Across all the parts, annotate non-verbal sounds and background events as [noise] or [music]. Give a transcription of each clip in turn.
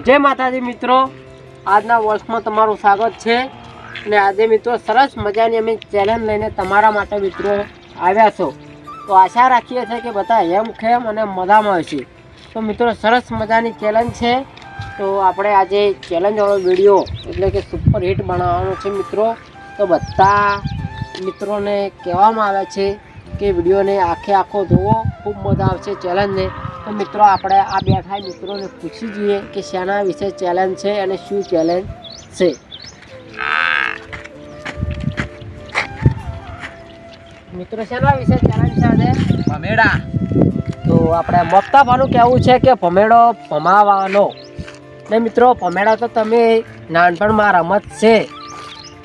જય માતાજી મિત્રો. આજના વર્ષમાં તમારું સ્વાગત છે. અને આજે મિત્રો સરસ મજાની અમે ચેલેન્જ લઈને તમારા માટે મિત્રો આવ્યા છો. તો આશા રાખીએ છીએ કે બધા હેમ ખેમ અને મજામાં હશે. તો મિત્રો સરસ મજાની ચેલેન્જ છે. તો આપણે આજે ચેલેન્જવાળો વીડિયો એટલે કે સુપર હિટ બનાવવાનો છે મિત્રો. તો બધા મિત્રોને કહેવામાં આવે છે કે વિડીયોને આખે આખો જોવો ખૂબ મજા આવશે ચેલેન્જને તો મિત્રો આપણે આ બેઠા મિત્રોને પૂછી જઈએ કે શેના વિશે ચેલેન્જ છે અને શું ચેલેન્જ છે. મિત્રો શેના વિશે ચેલેન્જ છે ભમેડા. તો આપણે મફતાભાનું કહેવું છે કે ભમેડો ભમાવાનો. ને મિત્રો ભમેડા તો તમે નાનપણમાં રમત છે.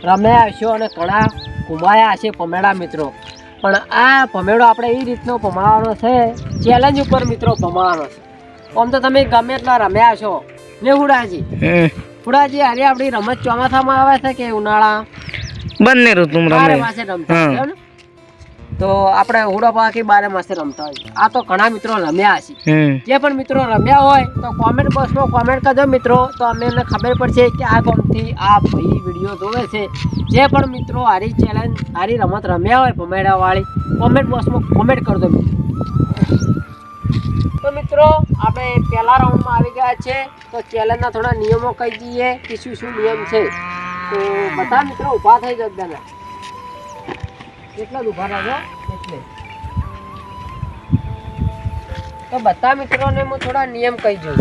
રમ્યા હશો અને ઘણા ઘુમાયા હશે ભમેડા મિત્રો. પણ આ ભમેડો આપણે એ રીતનો ભમાવાનો છે. ચેલેન્જ ઉપર મિત્રો ભમાવાનો છે. આમ તો તમે ગમે એટલા રમ્યા છો ને હુડાજી? હુડાજી હારી આપણી રમત ચોમાસામાં આવે છે કે ઉનાળા બંને ઋતુ બારે રમે. રમતા છે? તો આપણે હુડો પાકી બારે માસે રમતા હોય. આ તો ઘણા મિત્રો રમ્યા છે જે પણ મિત્રો રમ્યા હોય તો કોમેન્ટ બોક્સમાં કોમેન્ટ કરજો મિત્રો. તો અમે એને ખબર પડશે કે આ ગામથી આ ભાઈ વીડિયો જોવે છે. જે પણ મિત્રો હારી ચેલેન્જ હારી રમત રમ્યા હોય ભમેડાવાળી કોમેન્ટ બોક્સમાં કોમેન્ટ કરજો તો મિત્રો આપણે પહેલા રાઉન્ડમાં આવી ગયા છે. તો ચેલેન્જના થોડા નિયમો કહી દઈએ કે શું શું નિયમ છે. તો બધા મિત્રો ઊભા થઈ જાવ બધાના ઊભા રહેજો એટલે. તો બધા મિત્રોને હું થોડા નિયમ કહી જોઉં.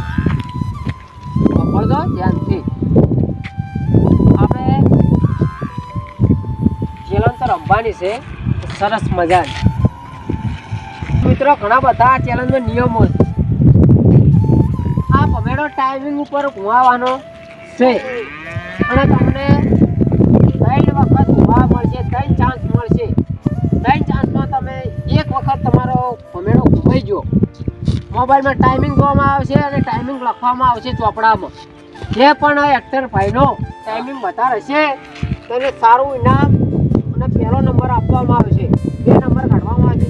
સાંભળજો ધ્યાનથી. આપણે ચેલેન્જ તો રમવાની છે, સરસ મજાની મિત્રો, ઘણા બધા ચેલેન્જના નિયમો છે. આ ભમેડો ટાઈમિંગ ઉપર ઘુમાવાનો છે. અને તમને ત્રણ વખત ઘુમાવા મળશે, ત્રણ ચાન્સ મળશે. એક વખત તમારો ભમેડો ઘુમાઈ ગયો. મોબાઈલમાં ટાઈમિંગ જોવામાં આવશે અને ટાઈમિંગ લખવામાં આવશે ચોપડામાં. જે પણ એક્ટર ભાઈનો ટાઈમિંગ વધારે હશે તેને સારું ઇનામ અને પહેલો નંબર આપવામાં આવશે બે નંબર કાઢવામાં આવશે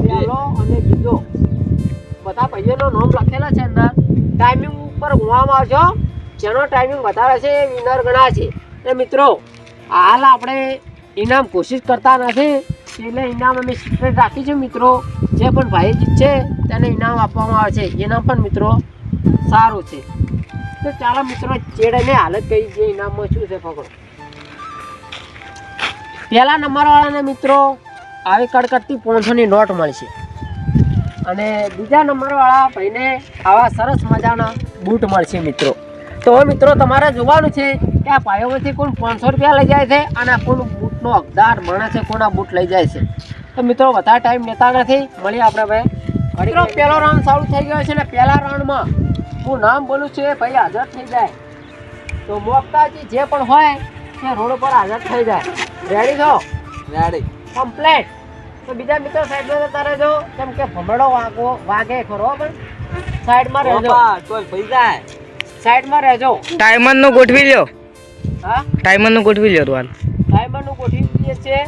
પહેલો અને બીજો. બધા ભાઈઓનો નામ લખેલા છે અંદર. ટાઈમિંગ ઉપર ઘુમવામાં આવશો જેનો ટાઈમિંગ વધારે છે એ વિનર ગણાશે. એ મિત્રો, હાલ આપણે ઇનામ કોશિશ કરતા નથી. એટલે ઇનામ અમે સિક્રેટ રાખીશું મિત્રો. જે પણ ભાઈ જીતશે તેને ઇનામ આપવામાં આવે છે. ઇનામ પણ મિત્રો સારું છે. તો ચાલો મિત્રો, ચેડને હાલત કહી જે ઇનામમાં શું છે પકડો પહેલા નંબરવાળાને મિત્રો આવી કડકડતી પાંચસોની નોટ મળશે. અને બીજા નંબરવાળા ભાઈને આવા સરસ મજાના બૂટ મળશે મિત્રો. તો મિત્રો તમારે જોવાનું છે કે આ પાયોમાંથી કોણ પાંચસો રૂપિયા લઈ જાય છે અને કોણ બૂટનો હકદાર માણસે કોના બૂટ લઈ જાય છે. તો મિત્રો વધારે ટાઈમ લેતા નથી. મળીએ આપણે ભાઈ મિત્રો પહેલો રાઉન્ડ ચાલુ થઈ ગયો છે ને પહેલા રાઉન્ડમાં હું નામ બોલું છું એ ભાઈ હાજર થઈ જાય. તો મોકતાજી જે પણ હોય તે રોડ ઉપર હાજર થઈ જાય. રેડી છો? રેડી કમ્પ્લેટ તો બીજા મિત્રો સાઈડમાં જતા રહેજો. કેમ કે ભમરડો વાગો વાગે ખરો પણ સાઈડમાં રહેજો. ચોલ ભાઈ જાય. સાઈડમાં રહેજો. ટાઈમરનું ગોઠવી લ્યો. હા? ટાઈમરનું ગોઠવી લ્યો રૂવાન ટાઈમરનું ગોઠવી દઈએ છીએ.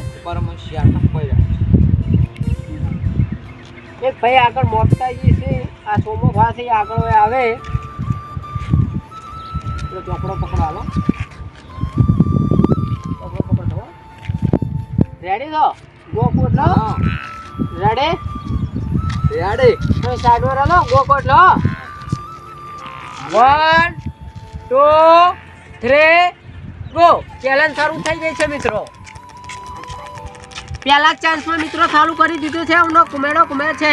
એક ભાઈ આગળ મોકતાજી છે. આ સોમો પાસે આગળ આવે. તો ચોપડો પકડો હાલો. ચોપડો પકડો રેડી છો? ગો લો. રેડી રેડી તો સાઈડમાં રહેલો go કોટલો one, two, three, go. Challenge શરૂ થઈ ગઈ છે, મિત્રો. પહેલા ચાન્સમાં મિત્રો ચાલુ કરી દીધું છે એમનો કુમેડો કુમે છે.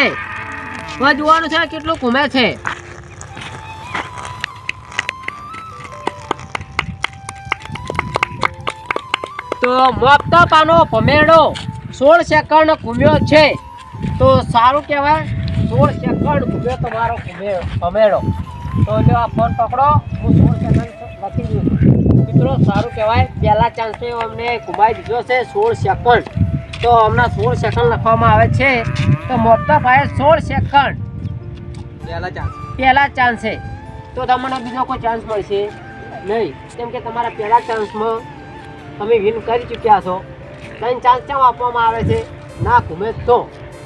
હવે જોવાનું છે કેટલું કુમે છે. તો મોકતો પાનો ભમેડો સોળ સેકન્ડ ઘૂમ્યો છે. તો સારું કહેવાય, સોળ સેકન્ડ ઘૂમ્યો તમારો ભમેડો. તો જો આ ફોન પકડો હું સોળ સેકન્ડ લખી દઉં. મિત્રો સારું કહેવાય પહેલા ચાન્સે અમને ઘુમાઈ દીધો છે સોળ સેકન્ડ તો હમણાં સોળ સેકન્ડ લખવામાં આવે છે. તો મોટા ભાઈ સોળ સેકન્ડ પહેલા ચાન્સ પહેલા ચાન્સે તો તમને બીજો કોઈ ચાન્સ મળશે? નહીં. કેમ કે તમારા પહેલા ચાન્સમાં તમે વિન કરી ચૂક્યા છો. ત્રણ ચાન્સ કેમ આપવામાં આવે છે? ના ઘૂમે તો.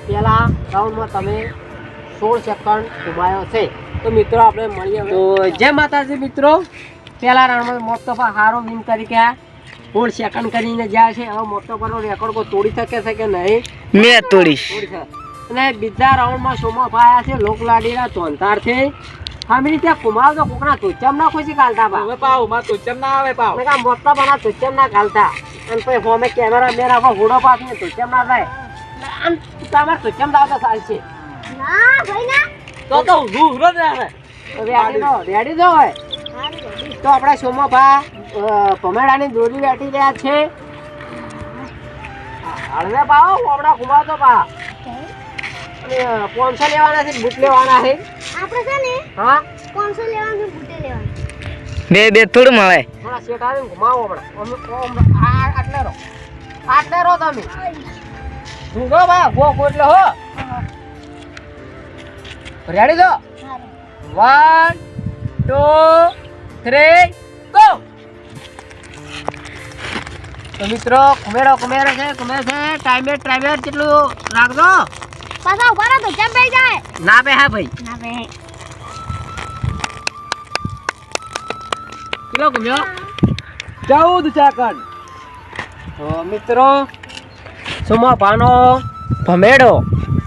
પહેલા રાઉન્ડમાં તમે સોળ સેકન્ડ ઘુમાયો છે. તો મિત્રો આપણે મળીએ તો જય માતાજી મિત્રો. પહેલા રાઉન્ડમાં મોસ્તફા હારો વિન તરીકે સોળ સેકન્ડ કરીને જાય છે. હવે મોસ્તફાનો રેકોર્ડ કોઈ તોડી શકે છે કે નહીં? મેં તોડીશ. તોડી અને બીજા રાઉન્ડમાં સોમા ભાયા છે લોકલાડીના ચોંતાર છે ફામિલી ત્યાં કુમાર તો કોકના તુચમ ના ખુશી કાલતા બા. પાવમાં તો ના આવે પાવ. મેં મોટા બના તુચમ ના કાલતા અને પછી ફોમે કેમેરા મેરા પર હુડો પાસ ને તુચમ ના થાય આમ તમારે તુચમ દાવતા છે. ના ભાઈ ના. તો તો જ રહે રેડી તો રેડી આપણા સોમાભા ભમેડાની દોરી બેઠી રહ્યા છે. હળવે પાવો હમણાં ઘુમાવતો પા અને પોનસો લેવાના છે બુટ લેવાના છે. આપણે છે ને હા? પાંચસો લેવાનું બુટે લેવાનું. બે બે થોડું મળે. હમણાં શેઠ આવીને ઘુમાવો હમણાં. અમે- ઓમ- આ- આટલે રહો આટલે રહો તમે ઊંઘો ભાઈ ગો ગો હો. રેડી છો વન ટુ થ્રી ગો તો મિત્રો કુમેરો કુમેરો છે કુમેર છે. ટાઈમે ટાઈમે કેટલું રાખજો. પાછા ઊભા રહો તો કેમ ભાઈ જાય? ના બે હા ભાઈ. ના બે કેટલો કુમ્યો ચૌદ સેકન્ડ. તો મિત્રો સુમા ભાનો ભમેડો.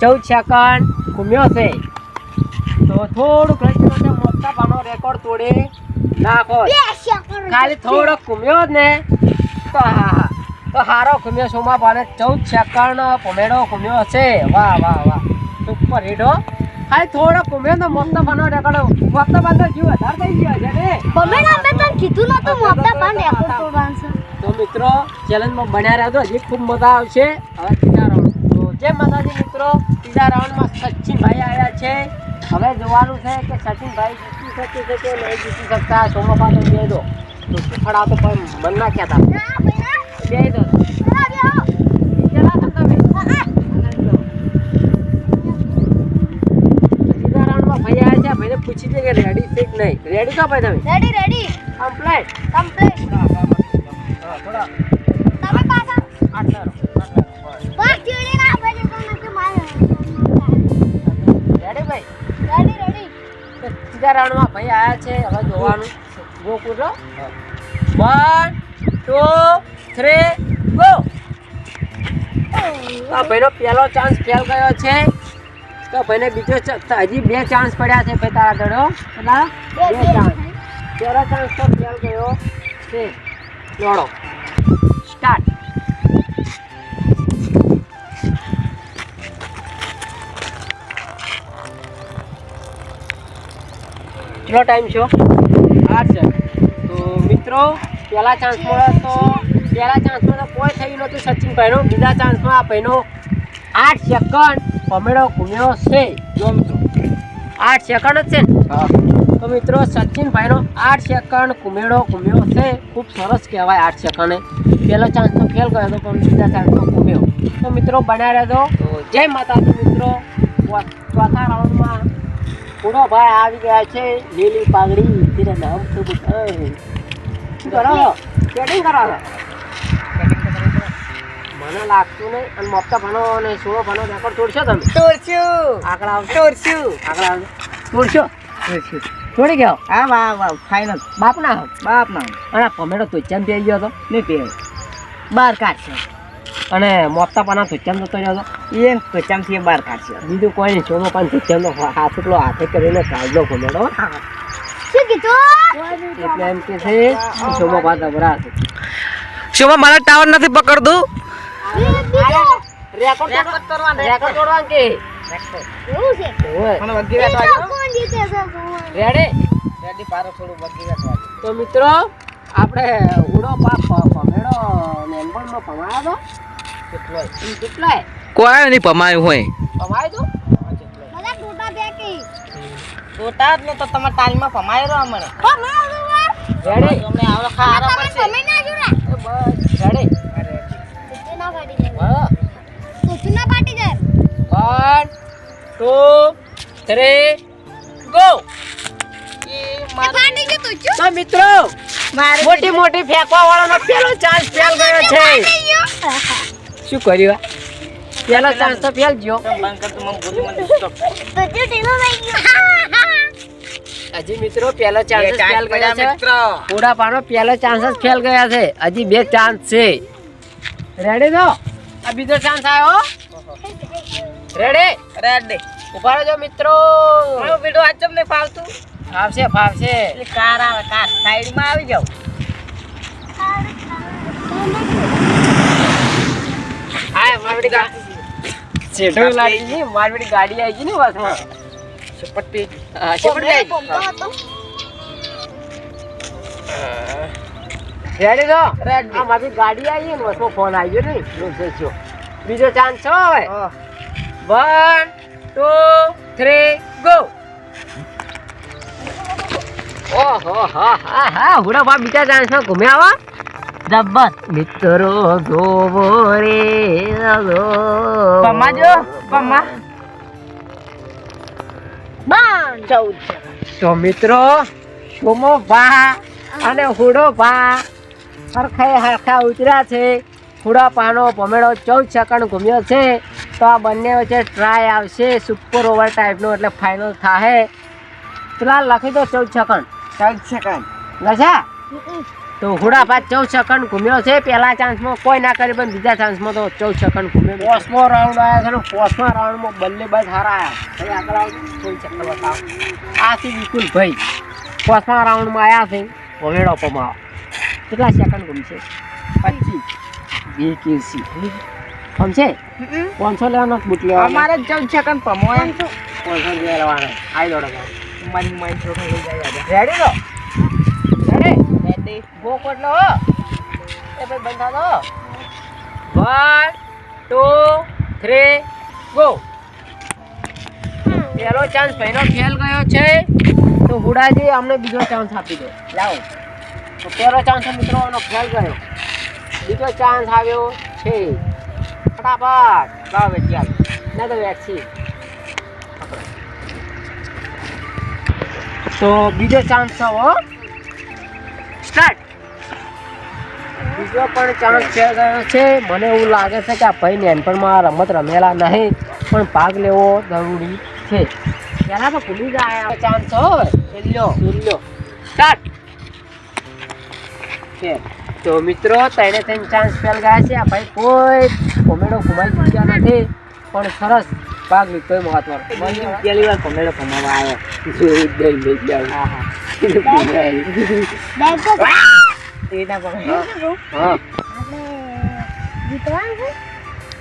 ચૌદ સેકન્ડ કુમ્યો છે. તો થોડુંક રહીને મોટા રેકોર્ડ તોડી નાખો. ખાલી થોડોક ઘૂમ્યો જ ને. તો હા તો હારો ઘૂમ્યો સોમા ભાને ચૌદ સેકન્ડ પોમેડો ઘૂમ્યો છે વાહ વાહ વાહ. સુપર હિટ હો. ખાલી થોડોક ઘૂમ્યો ને મોટા ભાનો રેકોર્ડ મોટા ભાનો જીવ વધારે થઈ ગયો છે ને. બમેડા મેં તને કીધું નતું મોટા પાન રેકોર્ડ તોડવાનું છે. તો મિત્રો ચેલેન્જમાં બન્યા રહેજો હજી ખૂબ મજા આવશે. હવે ત્રીજા રાઉન્ડ તો જય માતાજી મિત્રો. ત્રીજા રાઉન્ડમાં સચિનભાઈ આવ્યા છે. હવે જોવાનું છે કે સચિનભાઈ જીતી શકે છે કે નહીં જીતી શકતા સોમાપા તો બે દો. તો ફળા તો પણ મન ના કહેતા. બે દો. પૂછી છે કે રેડી છે કે નહીં. રેડી છો ભાઈ તમે? રેડી રેડી કમ્પ્લીટ કમ્પ્લીટ થોડા. તમે પાછા. આટલા રાઉન્ડમાં ભાઈ આવ્યા છે હવે જોવાનું. ગો કૂદો વન ટુ થ્રી ગો આ ભાઈનો પહેલો ચાન્સ ફેલ ગયો છે. તો ભાઈને બીજો હજી બે ચાન્સ પડ્યા છે ભાઈ તારા કેટલા બે બે ચાન્સ પહેલો ચાન્સ તો ફેલ ગયો છે. લોડો સ્ટાર્ટ કેટલો ટાઈમ છો? આઠ છે. તો મિત્રો પહેલા ચાન્સ મળે તો પહેલા ચાન્સમાં તો કોઈ થયું નહોતું સચિનભાઈનો બીજા ચાન્સમાં આ ભાઈનો આઠ સેકન્ડ ભમેડો ઘૂમ્યો છે. જો મિત્રો. આઠ સેકન્ડ જ છે ને? તો મિત્રો સચિનભાઈનો આઠ સેકન્ડ ઘૂમેડો ઘૂમ્યો છે. ખૂબ સરસ કહેવાય આઠ સેકન્ડે પહેલો ચાન્સ તો ફેલ ગયો હતો પણ બીજા ચાન્સમાં ઘૂમ્યો તો મિત્રો બન્યા રહેજો. જય માતાજી મિત્રો. ચોથા પૂરો ભાઈ આવી ગયા છે લીલી પાઘડી તેરે નામ તો કરો? સેટિંગ કરો? છો મને લાગતું નહીં અને મફતા ભણો અને સોળો ભણો રેકોર્ડ તોડશો તમે. તોડશું. આગળ આવશો તોડશું. આગળ આવજો. તોડશો. થોડી તોડી ગયો? હા વાહ વાહ ફાઇનલ બાપના બાપના અને પમેડો તો તુચ્ચામ પી ગયો હતો નહીં પે બહાર કાઢશે. અને મોટા પાના તુચ્ચામ તો કર્યો હતો. એ કચામથી બહાર કાઢશે. બીજું કોઈ નહીં સોનો પાન તુચ્ચામ હાથ એટલો હાથે કરીને કાઢલો પમેડો એટલે એમ કે છે સોમો પાન અબરા છે. શું મારા ટાવર નથી પકડતું. રેકોર્ડ કરવાનો રેકોર્ડ કે? એવું છે? એ? રેડી રેડી પારો થોડું વધી વાત તો મિત્રો આપણે ઉડો પાપ પમેડો નેનપણમાં પમાયો તો કેટલોય કોઈ નહીં પમાયું હોય. પમાયું તો બધા ટોટા ફેંકી. ટોટા ને તો તમારા તાલીમાં પમાય રહ્યો અમને. રેડી તમને આવડો ખારા તમે પડશે. સમય ના જોડે. બસ ના પાડી હા. તો ના પાડી ગો. તો મિત્રો મોટી મોટી ફેંકવા વાળાનો પેલો ચાન્સ ફેલ ગયો છે. શું કર્યું પેલા પેલો ચાન્સ તો ફેલ ગયો. હજી મિત્રો પહેલો ચાન્સ બે જ ચાન્સ ફેલ ગયા છે. મિત્રો. પૂરા પાનો પહેલો ચાન્સ જ ફેલ ગયા છે. હજી બે ચાન્સ છે. રેડી તો આ બીજો ચાન્સ આવ્યો રેડી રેડી ઊભા રહેજો મિત્રો. મારો બેટો આ ચમ નહીં ફાવતું? ફાવશે ફાવશે. કાર આવે કાર. સાઈડમાં આવી જાવ હા મારી ગા શેઠો લાગી ગઈ ગાડી આવી ગઈ ને બસમાં સપટ્ટી હા શેઠો આવી રેડી તો? આ મારી ગાડી આવી ને બસમાં ફોન આવી ગયો ને. જોજો બીજો ચાન્સ છો હવે. વન ટુ થ્રી ગો ઓહો હા હા હા હુડા બા બીજા ચાન્સમાં ઘૂમ્યા આવા જબ્બર. મિત્રો જોવો રે પમ્મા જો પમ્મા બાણ. ચૌદ તો મિત્રો સોમો ભા અને હુડો ભા હરખે હરખા ઉતર્યા છે. હુડા પાનો પમેડો ચૌદ સેકન્ડ ઘૂમ્યો છે. તો આ બંને વચ્ચે ટ્રાય આવશે. સુપર ઓવર ટાઈપનો એટલે ફાઇનલ થાહે. પેલા લખી દો ચૌદ સેકન્ડ. ચૌદ સેકન્ડ. લખા તો હુડા ભા ચૌદ સેકન્ડ ઘૂમ્યો છે. પહેલા ચાન્સમાં કોઈ ના કરી પણ બીજા ચાન્સમાં તો ચૌદ સેકન્ડ ઘૂમ્યો પોસમો રાઉન્ડ આવ્યા છે ને પોસમા રાઉન્ડમાં બંને બસ હારા આવ્યા આગળ ચૌદ સેકન્ડ બતાવો આ છે વિપુલ ભાઈ પોસમા રાઉન્ડમાં આવ્યા છે ભવેડો પમાવા કેટલા સેકન્ડ ઘૂમશે? પચીસ. બીકેસી સમજે? પાંચસો લેવાનો બુટ લેવાનો. અમારે ચૌદ સેકન્ડ પમો પાંચસો. લેવાનો. આવી દોડો. મન મન રેડી તો? ટુ થ્રી ગો પહેલો ચાન્સ પહેલો ફેલ ગયો છે. તો હુડાજી અમને બીજો ચાન્સ આપી દો. લાવો. તો પહેલો ચાન્સ મિત્રો એનો ફેલ ગયો. બીજો ચાન્સ આવ્યો છે. ફટાફટ. લાવો વેચી ના તો વેચી તો બીજો ચાન્સ હો. સ્ટાર્ટ. બીજો પણ ચાન્સ છે ગયો છે. મને એવું લાગે છે કે આ ભાઈ નાનપણમાં રમત રમેલા નહીં પણ ભાગ લેવો જરૂરી છે. પહેલાં તો ભૂલી જાય. ચાન્સ હોય લ્યો. લ્યો. સ્ટાર્ટ. છે. તો મિત્રો ત્રણે ત્રણ ચાન્સ ફેલ ગયા છે. આ ભાઈ કોઈ કોમેડો ઘુમાઈ ચૂક્યા નથી પણ સરસ લીધો એ મહત્વનો પહેલી વાર કમેડો પમાવા આવ્યો. જોઈ દઈ લઈ જાવ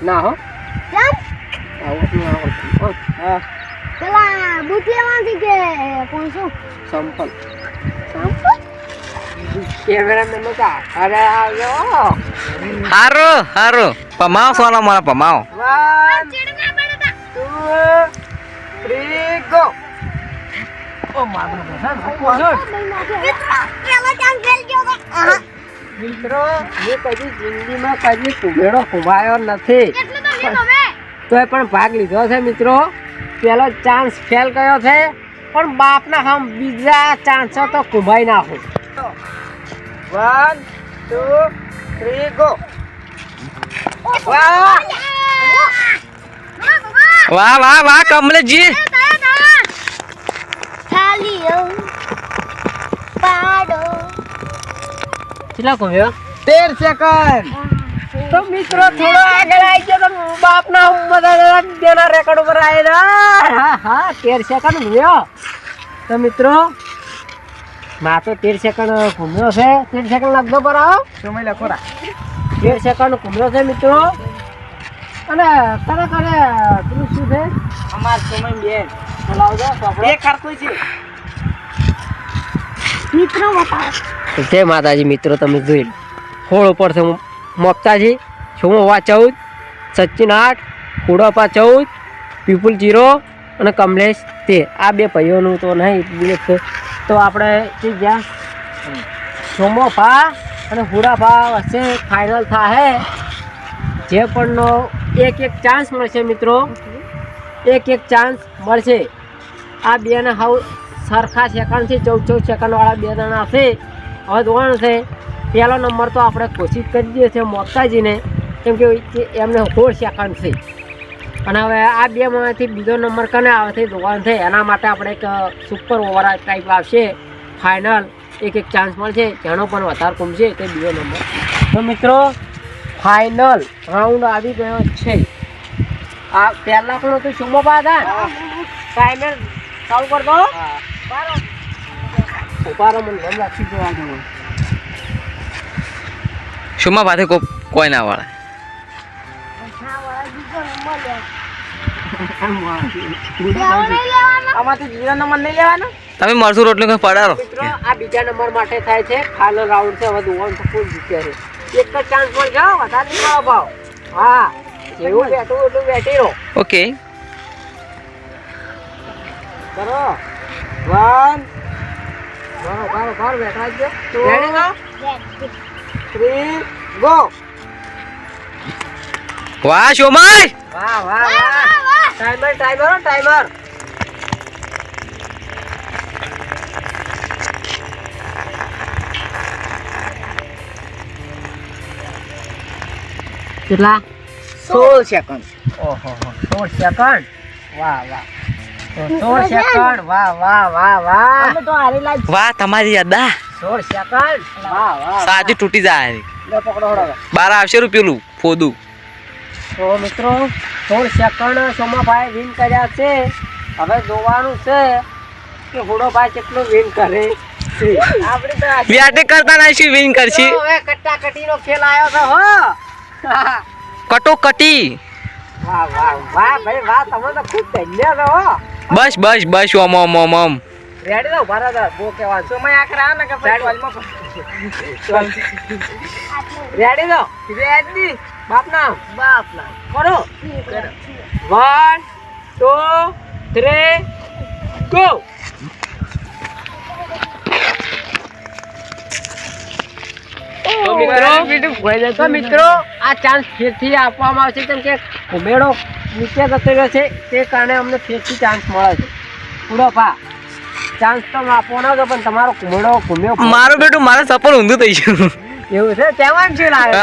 ના હો. કેમ આવો નહીં આવો હા. પેલા બુટ લેવાનું છે કે કોણસો સંપલ? કેમેરામેન નો કા અરે આવ્યો. હારો હારો. પમાવ સોના મારા પમાવ. મિત્રો મેં કદી જિંદગીમાં કદી કુબેડો કુમાયો નથી તોય પણ ભાગ લીધો છે મિત્રો પેલો ચાન્સ ફેલ ગયો છે પણ બાપના હમ બીજા ચાન્સ તો કુંભાઈ નાખું વન ટુ થ્રી ગો વાહ વાહ વાહ કમલેશજી કેટલા કોમ્યો તેર સેકન્ડ તો મિત્રો થોડો આગળ આવી ગયો તો બાપના બધા તેના રેકોર્ડ ઉપર આવી હા હા તેર સેકન્ડ ઘૂમ્યો તો મિત્રો માં તો તેર સેકન્ડ ઘૂમ્યો છે. તેર સેકન્ડ લગભગ પર આવો સમય લખો રા. તેર સેકન્ડ ઘૂમ્યો છે મિત્રો. અને કરે કરે પેલું શું છે? અમાર સમય બેન. બોલાવજો. એક હરખું છે. મિત્રો બતાવો જય માતાજી મિત્રો તમે જોઈ લો. હોળ ઉપર છે મોપતાજી છુમોવા ચૌદ? સચિન આઠ કુડોપા ચૌદ પીપુલ જીરો અને કમલેશ તે. આ બે ભાઈઓનું તો નહીં બીજું છે. તો આપણે શું ગયા સોમોફા અને હુડાફા વચ્ચે ફાઇનલ થાહે જે પણનો એક એક ચાન્સ મળશે મિત્રો. એક એક ચાન્સ મળશે. આ બેના હાઉ સરખા સેકન્ડથી ચૌદ ચૌદ સેકન્ડવાળા બે જણા હશે. હવે ધોરણ છે, પહેલો નંબર તો આપણે કોશિશ કરી દઈએ છીએ મોક્તાજીને કેમ કે એમને સોળ સેકન્ડ છે. અને હવે આ બે માંથી બીજો નંબર કને આવે છે ધોરણ છે. એના માટે આપણે એક સુપર ઓવર ટાઈપ આવશે. ફાઇનલ એક એક ચાન્સ મળશે. જેનો પણ વધારે કુમશે તે બીજો નંબર. તો મિત્રો ફાઇનલ રાઉન્ડ આવી ગયો છે. આ પહેલા પણ હતું શુભો પાદા ટાઈમર ચાલુ કર દો. રહો. મને નામ રાખી દો આ જણો. પાસે કોઈ કોઈ ના વાળે. લેવો નહીં લેવાનો આમાંથી જીરો નંબર નહીં લેવાનો? તમે મરસું રોટલી પડારો? આ બીજા નંબર માટે થાય છે. ફાઇનલ રાઉન્ડ છે. હવે દોવાનું તો ફૂલ જીત્યા છે. એક જ ચાન્સ મળી જાઓ વધારે નહીં ભાવ. હા જેવું બેઠું એટલું બેઠી રહો. ઓકે કરો. વન. બરો બરો બરો બેઠા જ થ્રી ગો વાહ શોમાય વાહ વાહ વાહ. ટાઈમર ટાઈમર ટાઈમર કેટલા? સોળ સેકન્ડ ઓહો સોળ સેકન્ડ વાહ વાહ. સોળ સેકન્ડ વાહ વાહ વાહ વાહ. તો હારી લાગ વાહ તમારી યાદા સોળ સેકન્ડ વાહ વાહ સાચી તૂટી જાય. લે પકડો હળો. બાર આવશે ફોદું. તો મિત્રો સોળ સેકન્ડ સોમાભાઈ વિન કર્યા છે. હવે જોવાનું છે કે હુડોભાઈ કેટલું વિન કરે આપણે [laughs] તો કરતા ના શું વિન કરશે હવે કટ્ટાકટીનો ખેલ આવ્યો છે હો. કટોકટી વાહ વાહ ભાઈ વાહ તમે તો ખૂબ ધન્ય છો હો બસ બસ બસ ઓમ ઓમ ઓમ ઓમ રેડી તો ભારત બો કહેવાનું સમય આખરા ને કે Ready? પછી રેડી તો રેડી બાપ નામ બાપ ના કરો વન ટુ થ્રી ગો તો મિત્રો તો મિત્રો આ ચાન્સ ફેરથી આપવામાં આવશે કેમ કે ઉમેરો નીચે જતો રહ્યો છે તે કારણે અમને ફેરથી ચાન્સ મળે છે. પૂરો પા. ચાન્સ તો ન હતો પણ તમારો કુમેડો ઘૂમ્યો મારું બેટું મારા સફળ ઊંધું થઈ ગયું. એવું છે? તેમાં છે લાગે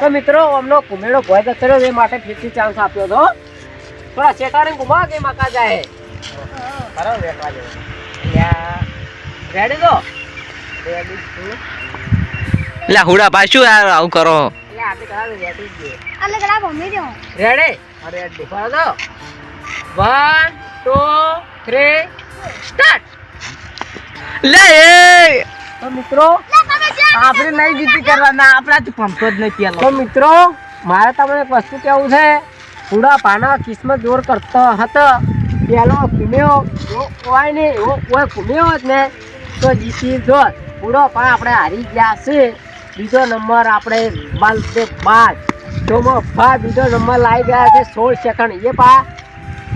તો મિત્રો અમનો કુમેડો ભોય જતો રહ્યો એ માટે ફેરથી ચાન્સ આપ્યો હતો. થોડા શેકારે ઘુમા કે મકા જાય બરાબર રેડી તો? રેડી લે હુડા ભાઈ શું યાર આવું કરો? એટલે રેડી. એટલે અરે રેડી બરાબર વન ટુ થ્રી સ્ટાર્ટ લે એ! તો મિત્રો આપણે નહીં જીતી કરવાના આપણાથી પંપ જ નહીં પેલો તો મિત્રો મારે તમને એક વસ્તુ કેવું છે. હુડા પાના કિસ્મત જોર કરતો હતો. પેલો ઘૂમ્યો એવો કોઈ નહીં એવો કોઈ ઘૂમ્યો જ ને તો જીતી જોત પૂરો પણ આપણે હારી ગયા છે બીજો નંબર આપણે બાલતે બાદ ચોમો ભા બીજો નંબર લાવી ગયા છે સોળ સેકન્ડ. એ પા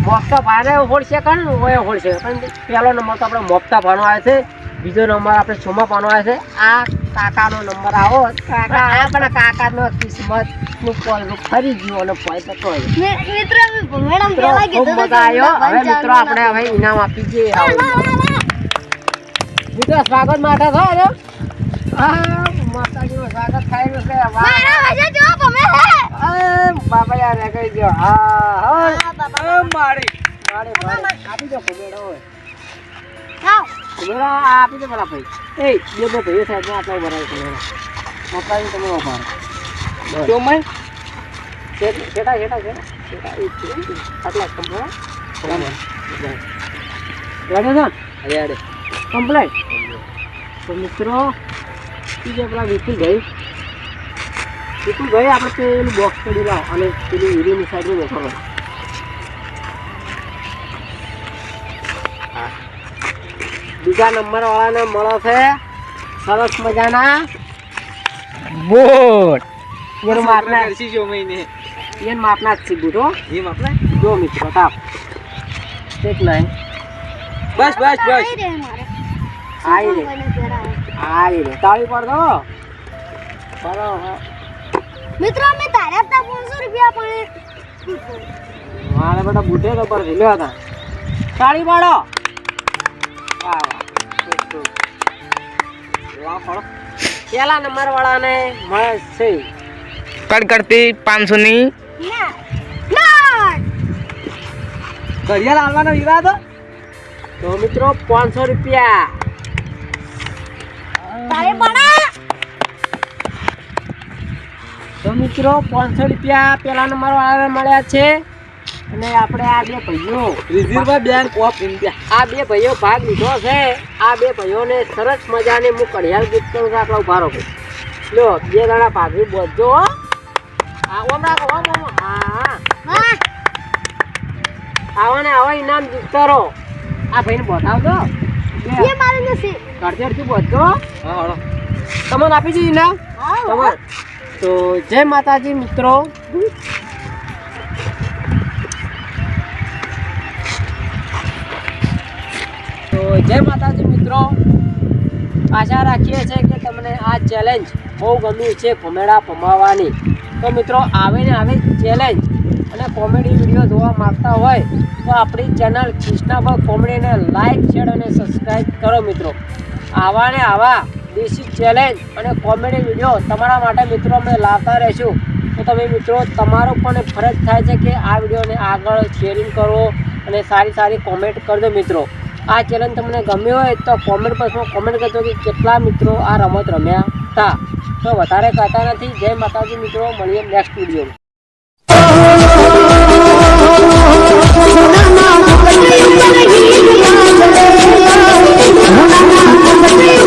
મોપતા ભાને હોળ સેકન્ડ હોય હોળ સેકન્ડ. પણ પહેલો નંબર તો આપણે મોફતા ભાનો આવે છે. બીજો નંબર આપણે ચોમા ભાનો આવે છે. આ કાકાનો નંબર આવો. કાકા આપણા કાકાનો કિસ્મતનું પોલ ફરી ગયું અને પોઈ તો કોઈ મિત્રો અમે પેલા ખૂબ કીધું મજા આવ્યો. હવે મિત્રો આપણે હવે ઇનામ આપી દઈએ મિત્રો સ્વાગત માટે થયો હા માતાજીનું સ્વાગત થાય છે વાહ મારા વજે જો હે યાર હા બાબા. મારી મારે મારે આપી દો કુમેડો હોય આપી દો ભાઈ એ બે બે ઊભા રહો કુમેડો મકાઈ તમે ઊભા જો ચોમય શેઠ- શેઠા શેઠા શેઠા શેઠા એ જ છે. આટલા જ કમ્પ્લેટ રેડી છે રેડી કમ્પ્લેટ તો મિત્રો બીજા પેલા વિપુલભાઈ વિપુલભાઈ આપણે પેલું બોક્સ કરી લાવ અને પેલી હીરીની સાઈડમાં બેઠો રહો. બીજા નંબર વાળાને મળો છે. સરસ મજાના. બોટ. એનું માપના એન માપના જ છે બુટો એમ આપણે જો મિત્રો તાપ એક નહીં બસ બસ બસ. આવી રે આઈ રે. તાળી દો બરોબર મિત્રો અમે હતા પાંચસો રૂપિયા પણ મારે બેટા બુટે તો પર ઝીલ્યો હતા. તાળી પાડો. વાહ વાહ. પાડો. પેલા નંબર વાળાને મળે છે. કડકડતી પાંચસો ની. ના. ના ઘડિયાળ હાલવાનો ઈરાદો તો મિત્રો પાંચસો રૂપિયા. તારે બણા તો મિત્રો પાંચસો રૂપિયા પેલા નંબર વાળા મળ્યા છે. અને આપણે આ બે ભાઈઓ રિઝર્વ બેંક ઓફ ઇન્ડિયા. આ બે ભાઈઓ ભાગ લીધો છે. આ બે ભાઈઓને સરસ મજાની હું કડિયાળ ગીત કરું રાખલો ઊભા રહો લો બે દાણા ભાગી બોધજો હો. હા ઓમ રાખો ઓમ ઓમ. હા આવો ને આવો ઇનામ જીતતો રહો આ ભાઈને બતાવજો એ મારે નથી કરતી અડતી બોધજો હા હળો તમને આપી છે ના? હા તો જય માતાજી મિત્રો. તો જય માતાજી મિત્રો. આશા રાખીએ છીએ કે તમને આ ચેલેન્જ બહુ ગમ્યું છે ભમેડા ભમાવાની. તો મિત્રો આવે ને આવે ચેલેન્જ અને કોમેડી વીડિયો જોવા માંગતા હોય તો આપણી ચેનલ કૃષ્ણાભાઈ કોમેડીને લાઈક શેર અને સબસ્ક્રાઈબ કરો મિત્રો. આવા ને આવા દેશી ચેલેન્જ અને કોમેડી વીડિયો તમારા માટે મિત્રો અમે લાવતા રહીશું. તો તમે મિત્રો, તમારો પણ ફરજ થાય છે કે આ વિડીયોને આગળ શેરિંગ કરો અને સારી સારી કોમેન્ટ કરજો મિત્રો. આ ચેલેન્જ તમને ગમ્યો હોય તો કોમેન્ટ બોક્સમાં કોમેન્ટ કરજો કે કેટલા મિત્રો આ રમત રમ્યા હતા. તો વધારે કહેતા નથી. જય માતાજી મિત્રો, મળીએ નેક્સ્ટ વીડિયો உனக்கு நான் சொல்லுவேன் உனக்கு நான் சொல்லுவேன்